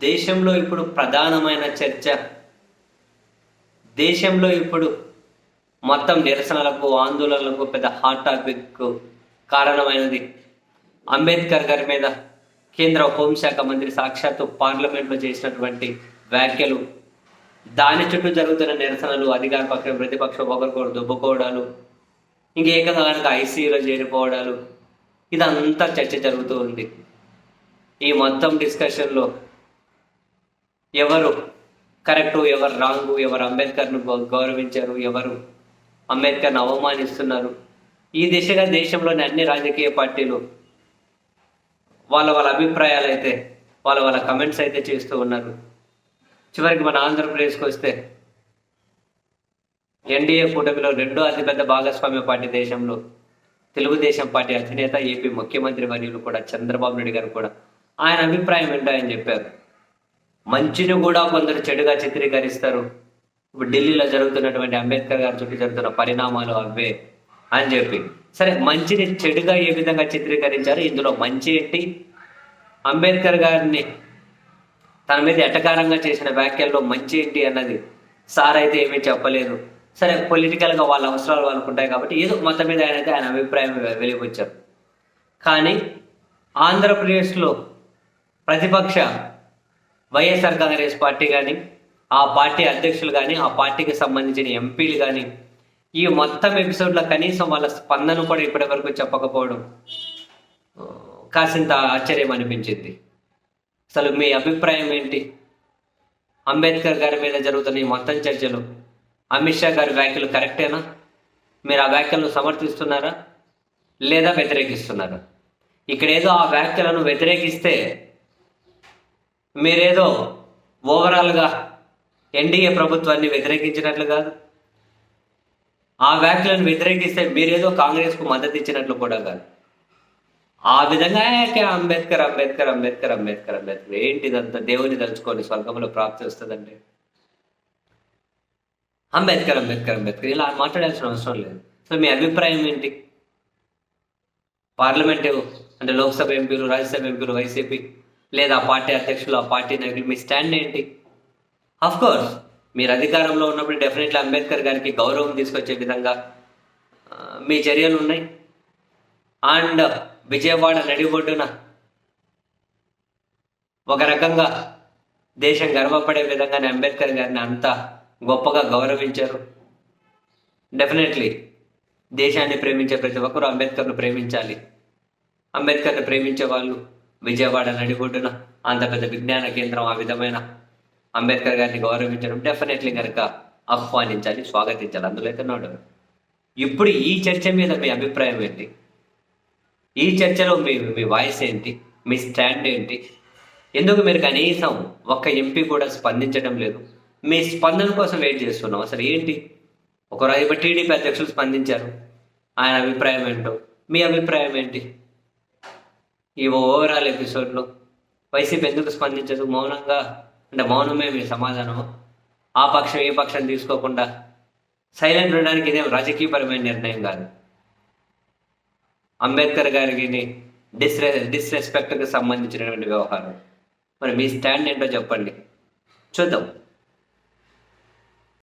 దేశంలో ఇప్పుడు ప్రధానమైన చర్చ దేశంలో ఇప్పుడు మొత్తం నిరసనలకు ఆందోళనలకు పెద్ద హాట్ టాపిక్ కారణమైనది. అంబేద్కర్ గారి మీద కేంద్ర హోంశాఖ మంత్రి సాక్షాత్తు పార్లమెంట్లో చేసినటువంటి వ్యాఖ్యలు దాని చుట్టూ జరుగుతున్న నిరసనలు అధికార పక్షం ప్రతిపక్షం ఒకరికొకరు దుబ్బుకోవడాలు ఇంకేకంగా కనుక ఐసీయూలో చేరిపోవడాలు ఇదంతా చర్చ జరుగుతూ ఉంది. ఈ మొత్తం డిస్కషన్లో ఎవరు కరెక్టు ఎవరు రాంగు ఎవరు అంబేద్కర్ను గౌరవించారు ఎవరు అంబేద్కర్ను అవమానిస్తున్నారు. ఈ దిశగా దేశంలోని అన్ని రాజకీయ పార్టీలు వాళ్ళ వాళ్ళ అభిప్రాయాలు అయితే వాళ్ళ వాళ్ళ కమెంట్స్ అయితే చేస్తూ ఉన్నారు. చివరికి మన ఆంధ్రప్రదేశ్కి వస్తే ఎన్డీఏ కూటమిలో రెండో అతిపెద్ద భాగస్వామ్య పార్టీ దేశంలో తెలుగుదేశం పార్టీ అధినేత ఏపీ ముఖ్యమంత్రి వర్యులు కూడా చంద్రబాబు నాయుడు గారు కూడా ఆయన అభిప్రాయం ఏంటో ఆయన చెప్పారు. మంచిని కూడా కొందరు చెడుగా చిత్రీకరిస్తారు. ఇప్పుడు ఢిల్లీలో జరుగుతున్నటువంటి అంబేద్కర్ గారి చుట్టూ జరుగుతున్న పరిణామాలు అవే అని చెప్పి. సరే మంచిని చెడుగా ఏ విధంగా చిత్రీకరించారు? ఇందులో మంచి ఏంటి? అంబేద్కర్ గారిని తన మీద ఎటకారంగా చేసిన వ్యాఖ్యల్లో మంచి ఏంటి అన్నది సార్ అయితే ఏమీ చెప్పలేదు. సరే పొలిటికల్గా వాళ్ళ అవసరాలు వాళ్ళకు ఉంటాయి కాబట్టి ఏదో మొత్తం మీద ఆయన అయితే ఆయన అభిప్రాయం వె- కానీ ఆంధ్రప్రదేశ్లో ప్రతిపక్ష వైఎస్ఆర్ కాంగ్రెస్ పార్టీ కానీ ఆ పార్టీ అధ్యక్షులు కానీ ఆ పార్టీకి సంబంధించిన ఎంపీలు కానీ ఈ మొత్తం ఎపిసోడ్లో కనీసం వాళ్ళ స్పందన కూడా ఇప్పటి వరకు చెప్పకపోవడం కాసింత ఆశ్చర్యం అనిపించింది. అసలు మీ అభిప్రాయం ఏంటి? అంబేద్కర్ గారి మీద జరుగుతున్న ఈ మొత్తం చర్చలు అమిత్ షా గారి వ్యాఖ్యలు కరెక్టేనా? మీరు ఆ వ్యాఖ్యలను సమర్థిస్తున్నారా? లేదా వ్యతిరేకిస్తున్నారా? ఇక్కడ ఏదో ఆ వ్యాఖ్యలను వ్యతిరేకిస్తే మీరేదో ఓవరాల్గా ఎన్డీఏ ప్రభుత్వాన్ని వ్యతిరేకించినట్లు కాదు. ఆ వ్యాఖ్యలను వ్యతిరేకిస్తే మీరేదో కాంగ్రెస్కు మద్దతు ఇచ్చినట్లు కూడా కాదు. ఆ విధంగా అంబేద్కర్ అంబేద్కర్ అంబేద్కర్ అంబేద్కర్ అంబేద్కర్. ఏంటి ఇదంతా దేవుని తలుచుకొని స్వర్గంలో ప్రాప్తి వస్తుందండి? అంబేద్కర్ అంబేద్కర్ అంబేద్కర్. ఇలా మాట్లాడాల్సిన అవసరం లేదు. సో మీ అభిప్రాయం ఏంటి? పార్లమెంటు అంటే లోక్సభ ఎంపీలు రాజ్యసభ ఎంపీలు వైసీపీ లేదా పార్టీ అధ్యక్షులు ఆ పార్టీ నాయకులు మీ స్టాండ్ ఏంటి? అఫ్ కోర్స్ మీరు అధికారంలో ఉన్నప్పుడు డెఫినెట్లీ అంబేద్కర్ గారికి గౌరవం తీసుకొచ్చే విధంగా మీ చర్యలు ఉన్నాయి. అండ్ విజయవాడ నడిబొడ్డున ఒక రకంగా దేశం గర్వపడే విధంగానే అంబేద్కర్ గారిని అంత గొప్పగా గౌరవించారు. డెఫినెట్లీ దేశాన్ని ప్రేమించే ప్రతి ఒక్కరూ అంబేద్కర్ను ప్రేమించాలి. అంబేద్కర్ని ప్రేమించే వాళ్ళు విజయవాడ నడిబొడ్డున అంత పెద్ద విజ్ఞాన కేంద్రం ఆ విధమైన అంబేద్కర్ గారిని గౌరవించడం డెఫినెట్లీ కనుక ఆహ్వానించాలి స్వాగతించాలి. అందులో అయితే నో ఇప్పుడు ఈ చర్చ మీద మీ అభిప్రాయం ఏంటి? ఈ చర్చలో మీ మీ వాయిస్ ఏంటి? మీ స్టాండ్ ఏంటి? ఎందుకు మీరు కనీసం ఒక్క ఎంపీ కూడా స్పందించడం లేదు? మీ స్పందన కోసం వెయిట్ చేస్తున్నాం. అసలు ఏంటి? ఒక ఇప్పుడు టీడీపీ అధ్యక్షులు స్పందించారు. ఆయన అభిప్రాయం ఏంటో? మీ అభిప్రాయం ఏంటి? ఈ ఓవరాల్ ఎపిసోడ్లో వైసీపీ ఎందుకు స్పందించదు? మౌనంగా అంటే మౌనమే మీ సమాధానం ఆ పక్షం ఈ పక్షం తీసుకోకుండా సైలెంట్ ఉండడానికి ఇదేం రాజకీయపరమైన నిర్ణయం కాదు. అంబేద్కర్ గారికి డిస్రె డిస్రెస్పెక్ట్కి సంబంధించినటువంటి వ్యవహారం. మరి మీ స్టాండ్ ఏంటో చెప్పండి. చూద్దాం.